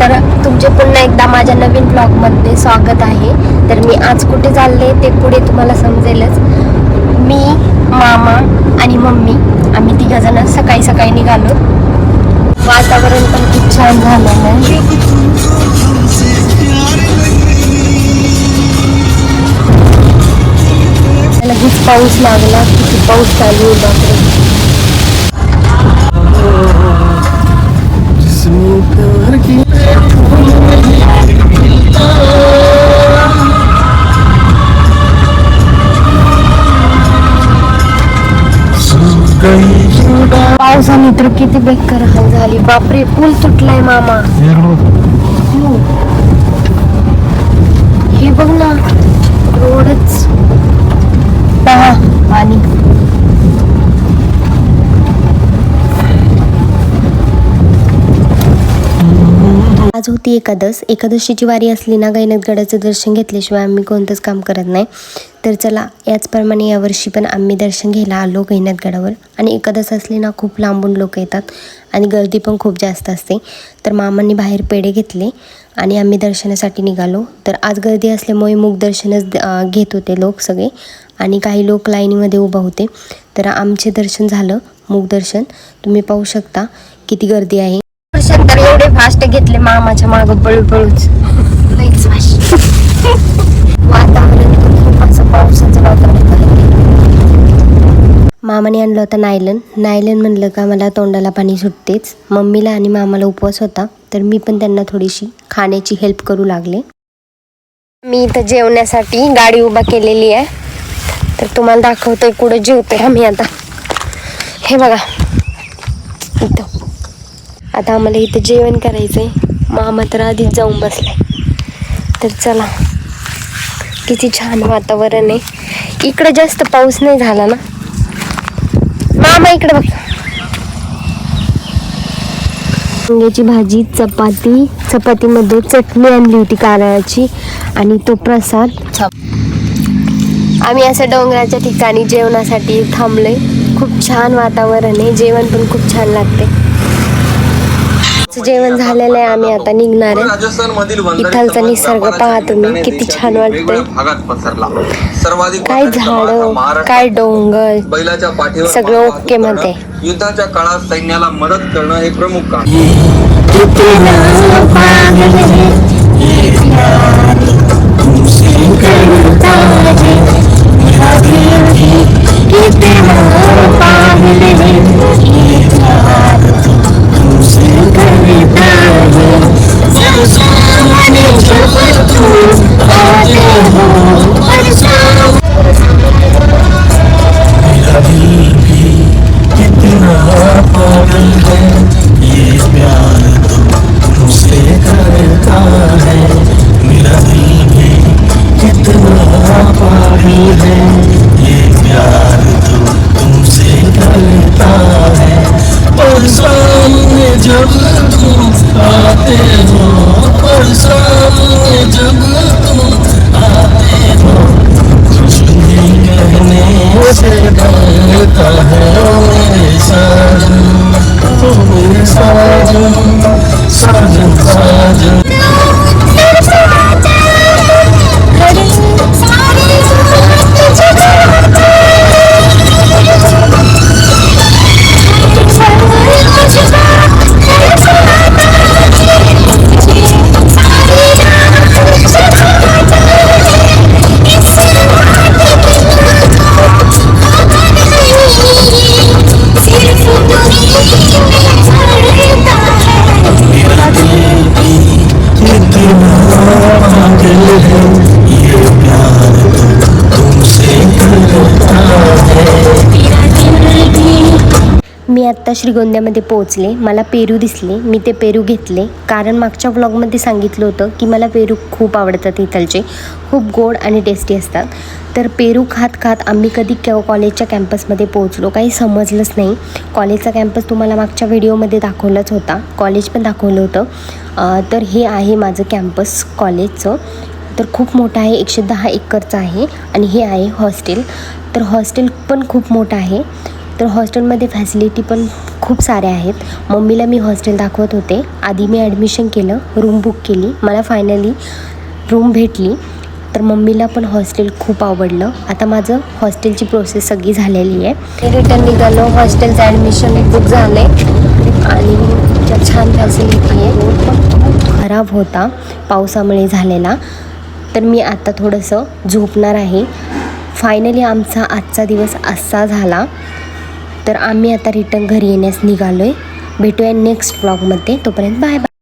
तर तुमचे पुन्हा एकदा माझ्या नवीन ब्लॉगमध्ये स्वागत आहे. तर मी आज कुठे चालले ते पुढे तुम्हाला समजेलच. मी मामा आणि मम्मी आम्ही तिघंजणं सकाळी सकाळी निघालो. वातावरण पण खूप छान झालं आहे. लगेच पाऊस लागला किती पाऊस चालू बापरे. उतर की पावसाने तर किती बेकार हाल झाली. बापरे पूल तुटलाय मामा. हे बघ ना रोडच आज होती एकादश एकादशीची वारी असली ना गैनतगडाचं दर्शन घेतल्याशिवाय आम्ही कोणतंच काम करत नाही. तर चला याचप्रमाणे यावर्षी पण आम्ही दर्शन घ्यायला आलो गैनतगडावर आणि एकादश असली ना खूप लांबून लोक येतात. आणि गर्दी पण खूप जास्त असते. तर मामांनी बाहेर पेढे घेतले आणि आम्ही दर्शनासाठी निघालो. तर आज गर्दी असल्यामुळे मूग दर्शनच घेत होते लोक सगळे. आणि काही लोक लाईनीमध्ये उभा होते. तर आमचे दर्शन झालं मूग दर्शन. तुम्ही पाहू शकता किती गर्दी आहे. दर्शन तर एवढे फास्ट घेतले मामाच्या माग पळू पळूच वातावरण खूप असं पावसाचं वातावरण मामाने आणलं होतं नायलन. नायलन म्हणलं का मला तोंडाला पाणी सुटतेच. मम्मीला आणि मामाला उपवास होता. तर मी पण त्यांना थोडीशी खाण्याची हेल्प करू लागले. मी इथं जेवण्यासाठी गाडी उभा केलेली आहे. तर तुम्हाला दाखवतोय कुठं जेवतोय आम्ही आता. हे बघा. इथं. आता आम्हाला इथं जेवण करायचं आहे मामा तर आधीच जाऊन बसलाय. तर चला. किती छान वातावरण आहे. इकडे जास्त पाऊस नाही झाला ना? मामा इकडे बघ. वांग्याची भाजी चपाती चपातीमध्ये चटणी आणली होती कारळाची आणि तो प्रसाद. आम्ही असं डोंगराच्या ठिकाणी जेवणासाठी थांबलोय. खूप छान वातावरण आहे. जेवण पण खूप छान लागते जेवण झालेलं आहे आम्ही आता निघणार आहे. राजस्थान मधील इथालचा निसर्ग पहा तुम्ही किती छान वाटतंय. भागात पसरला. सर्वाधिक काय झाड काय डोंगर बैलाच्या पाठीवर सगळं ओके मध्ये. युद्धाच्या काळात सैन्याला मदत करणं हे प्रमुख काम. और सामने जब तुम आते हो और सामने जब तुम आते हो कुछ नहीं कहने से डरता है ओ मेरे साजन ओ मेरे साजन साजन पागल है आता आत्ता श्रीगोंद्यामध्ये पोहोचले. मला पेरू दिसले. मी ते पेरू घेतले. कारण मागच्या व्लॉगमध्ये सांगितलं होतं की मला पेरू खूप आवडतात इथलचे. खूप गोड आणि टेस्टी असतात. तर पेरू खात खात आम्ही कधी केव्हा कॉलेजच्या कॅम्पसमध्ये पोहोचलो. काही समजलंच नाही. कॉलेजचा कॅम्पस तुम्हाला मागच्या व्हिडिओमध्ये दाखवलाच होता. कॉलेज पण दाखवलं होतं. तर हे आहे माझं कॅम्पस कॉलेजचं. तर खूप मोठं आहे. एकशे दहा एकरचं आहे. आणि हे आहे हॉस्टेल. तर हॉस्टेल पण खूप मोठं आहे. तर हॉस्टेलमध्ये फॅसिलिटी पण खूप साऱ्या आहेत. मम्मीला मी हॉस्टेल दाखवत होते. आधी मी ॲडमिशन केलं रूम बुक केली. मला फायनली रूम भेटली. तर मम्मीला पण हॉस्टेल खूप आवडलं. आता माझं हॉस्टेलची प्रोसेस सगळी झालेली आहे. रिटर्न निघालो. हॉस्टेलचं ॲडमिशन बुक झालं आणि छान फॅसिलिटी आहे. रोड पण खूप खराब होता. पावसामुळे झालेला. तर मी आता थोडंसं झोपणार आहे. फायनली आमचा आजचा दिवस असा झाला. तर आम्ही आता रिटर्न घरी येण्यास निघालो आहे भेटूया नेक्स्ट ब्लॉगमध्ये तोपर्यंत बाय बाय